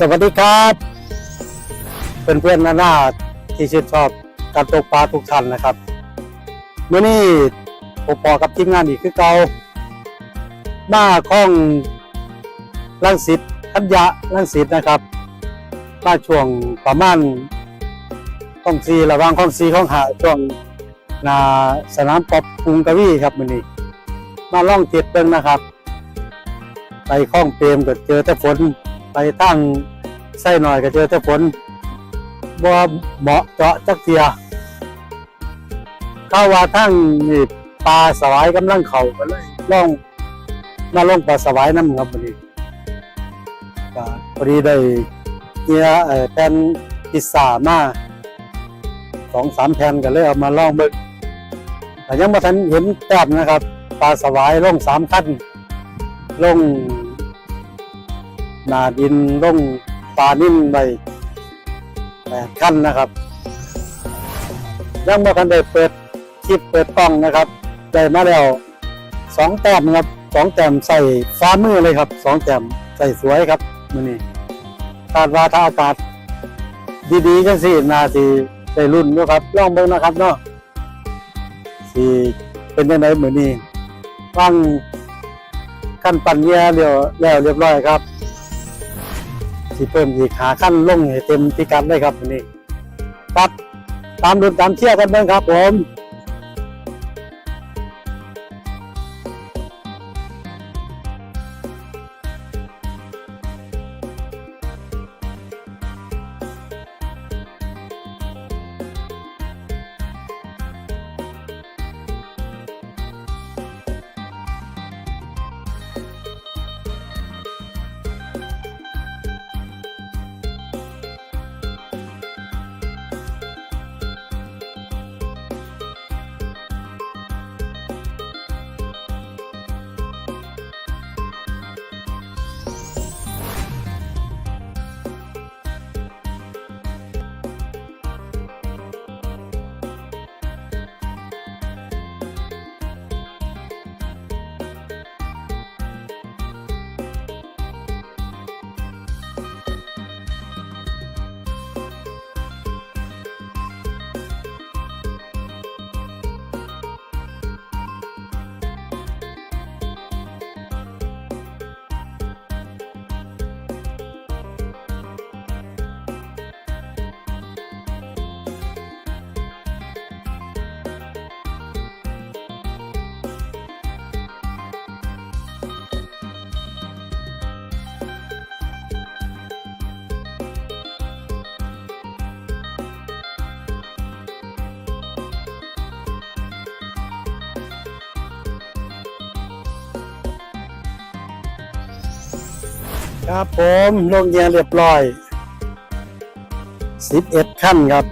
สวัสดีครับเพื่อนเพื่อนๆนานาที่ชื่นชอบการตกปลาทุกท่านนะครับเมื่อนี้ผมพอกับทีมงานอีกคือเก่ามาข้องลังสิตทัญญะลังสิตนะครับมาช่วงประมาณข้องซีระว่างข้องซีข้องหาช่วงนาสนามปอบกรุงกวีครับมื่อนี้ มาล่องเทียดเบิ้งนะครับ ไปข้องเปรมก็เจอแต่ฝน ไปตั้งไส้หน่อยก็เจอแต่ฝนบ่เหมาะเจาะจักเทียเข้าว่าทั้งนี่ปลาสวายกำลังเข่ากันเลยล่องมาล่องปลาสวายน้ำครับวันนี้ก็พอดีได้เกียเอ่อแผ่นพิซซ่ามาสองสามแผ่นก็เลยเอามาล่องเบิ่งแต่ยังไม่ทันเห็นแต้มนะครับ ปลาสวายล่องสามขั้นล่อง นาดินร่องปลานิ่มไปแปดขั้นนะครับ ยังไม่ทันได้เปิดคลิปเปิดกล้องนะครับได้มาแล้วสองแต้มนะครับสองแต้มใส่ฟ้ามือเลยครับสองแต้มใส่สวยครับมือนี้คาดว่าถ้าอากาศดีๆจังสินาทีได้รุ่นด้วยครับลองเบิ่งนะครับเนาะสิเป็นยังไงมือนี้ฟังขั้นปั่นเยียเดียวแล้วเรียบร้อยครับ สิเพิ่มอีกหาขั้นลงให้เต็มพิกัดเลยครับวันนี้ครับตามดูตามเชื่อกันเบ้างครับผม ครับผมลงเยียเรียบร้อยสิบเอ็ดขั้นครับ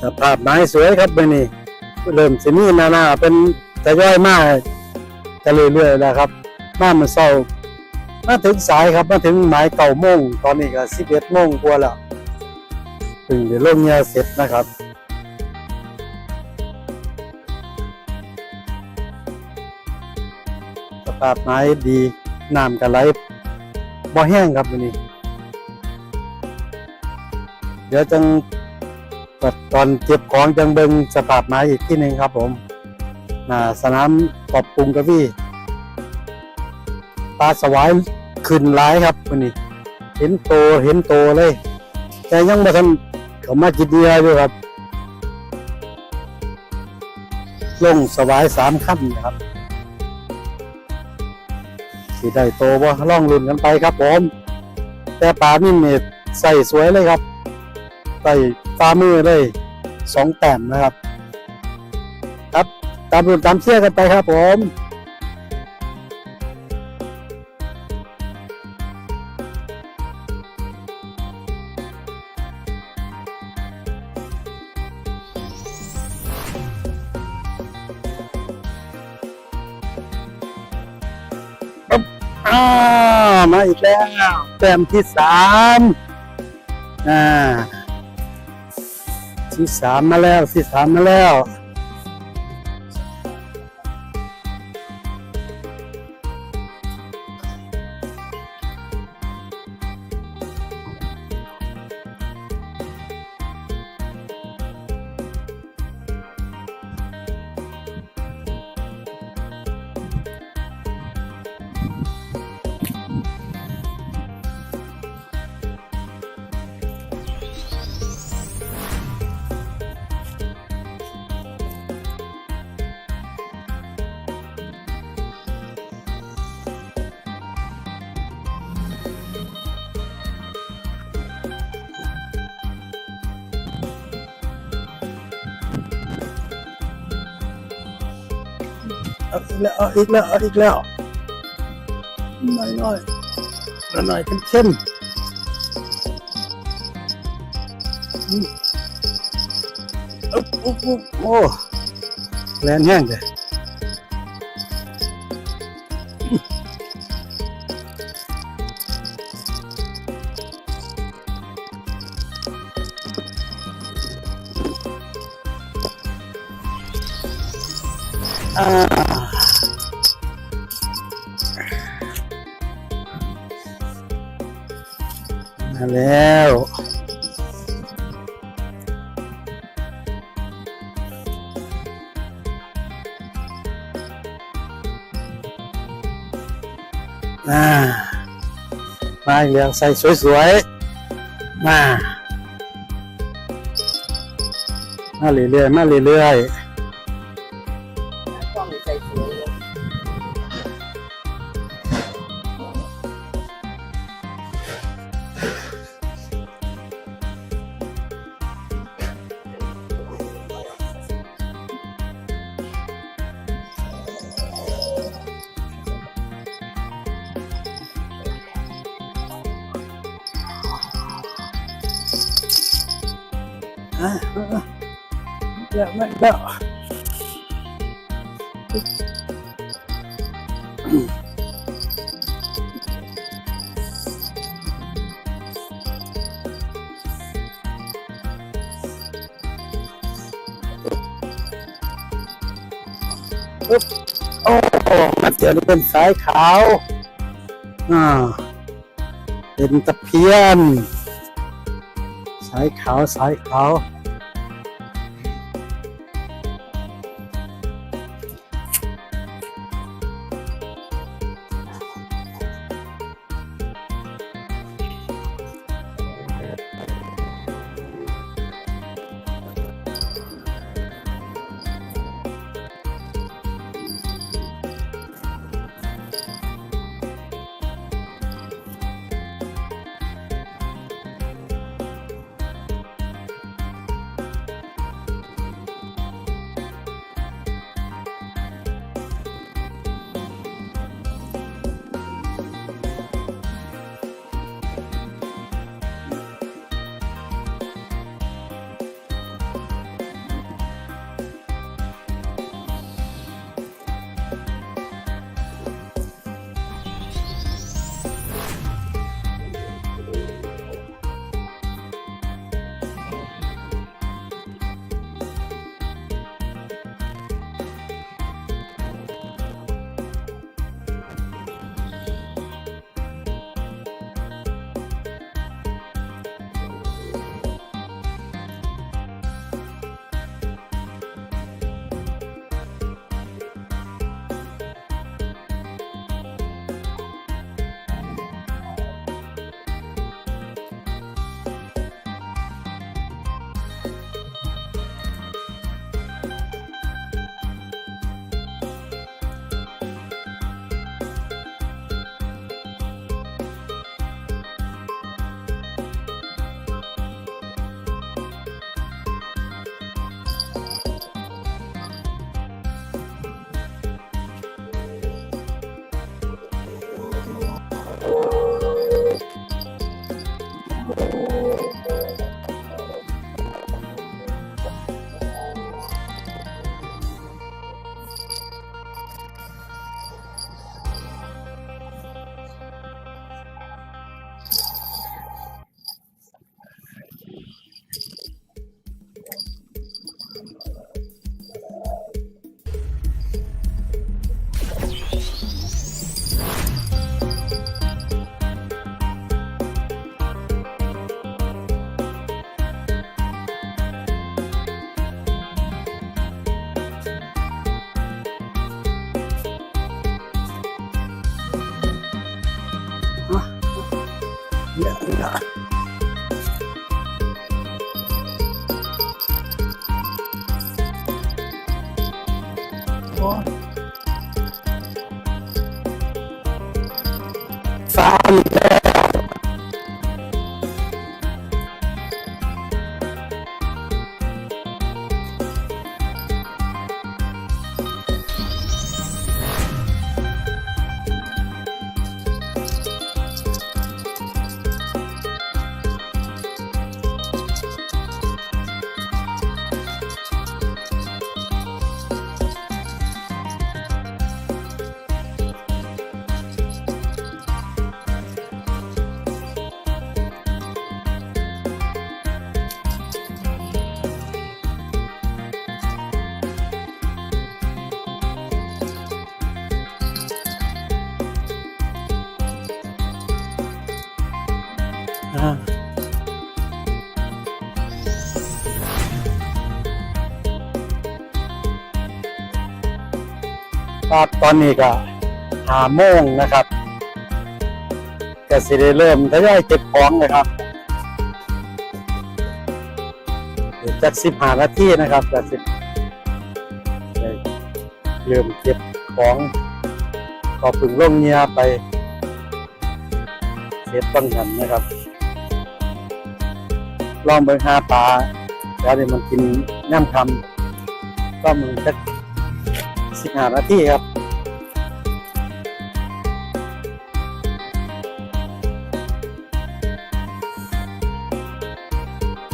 สภาพไม้สวยครับเบนี่เริ่มสิมีนานาเป็นทยอยมากจะเรื่อยๆแล้วครับมามื่อเช้ามาถึงสายครับมาถึงหมายเก่าโมงตอนนี้ก็สิบเอ็ดโมงกว่าแล้วถึงเดี๋ยวลงเยียเสร็จนะครับ ภาพไม้ดีน้ำก็ไหลบ่แห้งครับวันนี้ เดี๋ยวจังตัดตอนเก็บของจังเบิงสภาพไม้อีกที่หนึ่งครับผมน้าสนามปรับปรุงกระวี่ปลาสวายขึ้นหลายครับวันนี้ เห็นโตเห็นโตเลย แต่ยังไม่ทันเขามากินเดียอยู่ครับลงสวายสามขั้นนะครับ สิได้โตว่าล่องลุ่นกันไปครับผม แต่ปลานิ่มเนี่ยใส่สวยเลยครับใส่ฟ้ามือเลยสองแต้มนะครับ ครับตามรุ่นตามเชื่อกันไปครับผม มาอีกแล้วแต้มที่สามอ่าที่สามมาแล้วที่สามมาแล้ว เอาอีกแล้วเอาอีกแล้วเอาอีกแล้วหน่อยหน่อยหน่อยหน่อยเข้มเข้มอืมอุ๊บอุ๊บอุ๊บโอ้แรงแห้งเลย มาแล้ว อ่า มาอีกแล้วใส่สวยๆ มา มาเรื่อยๆ มาเรื่อยก ๆอ่าอ่าเดี๋ยวไม่เดี๋ยวปึ๊บโอ้มาเจอเป็นสายขาว อ่า เป็นตะเพียน สายขาว สายขาว ครับตอนนี้ก็หาโมงนะครับก็สิได้เริ่มทยอยเก็บของเลยครับจักสิบหานาทีนะครับจากสิได้เริ่มเก็บของก็พึ่งลงเงียไปเก็บต้นหันนะครับ ลองเบิ่งหาปลาแล้วเดี๋ยวมันกินย่ำคำก็มึงสัก สิบห้านาทีครับ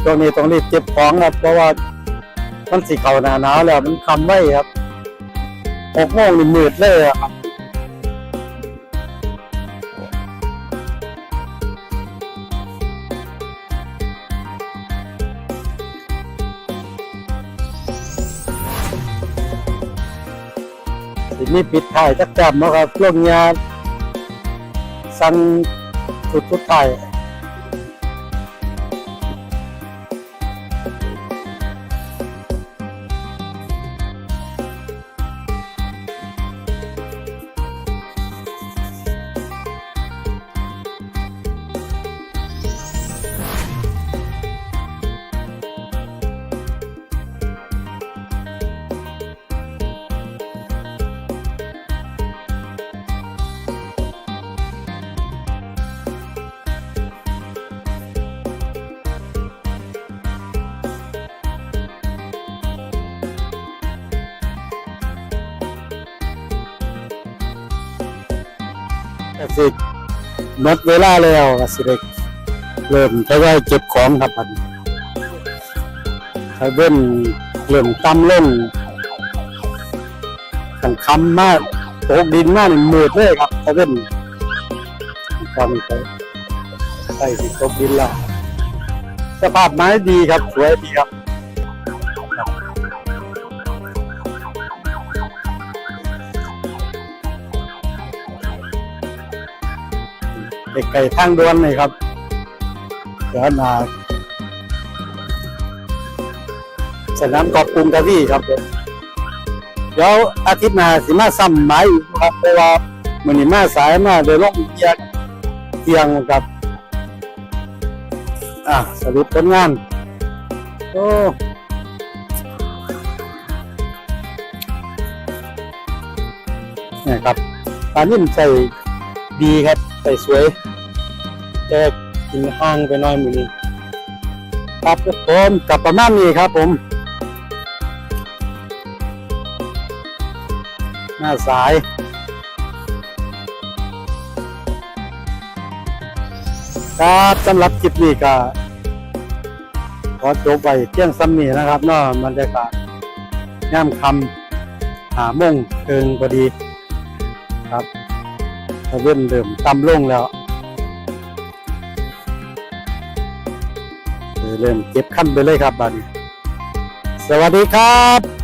ช่วงนี้ต้องรีบเก็บของครับเพราะว่ามันสีเขาหนาหนาวแล้วมันคำไว้ครับหกโมงนี่มืดเลยครับ มีปิดท้ายจักจับนาะครับลงยาสั่งสุดสุดท้าย ก็สิหมดเวลาแล้วก็สิได้เริ่มทยอยเก็บของครับพันถ้าเว้นเริ่มต่ำลงขันคำมากตกดินมากนี่มืดเลยครับถ้าเว้นตอนนี้ไปใส่สิตกดินแล้วสภาพไม้ดีครับสวยดีครับ เด็กไก่ทางด่วนนี่ครับเดี๋ยวนาสนามกอบกรุงกะวี่ครับเดี๋ยวอาทิตย์หน้าสิมาซ้ำไม้อีกครับเพราะว่ามันนี่มาสายมาเดี๋ยวลงเกียร์เกียงกับ อะสรุปผลงานโอ้นี่ครับปลานิ่มใส่ดีครับ ใส่สวย แต่กินห้างไปน้อยมือนี้ครับผมกลับประมาณนี้ครับผมหน้าสายครับสำหรับคลิปนี้ก็ขอจบไปเที่ยงซ้ำนี้นะครับเนาะบรรยากาศย่ำคำหาโมงเกิงพอดีครับ เว้นเดิมต่ำลงแล้วเริ่มเก็บขั้นไปเลยครับบัดนี้ สวัสดีครับ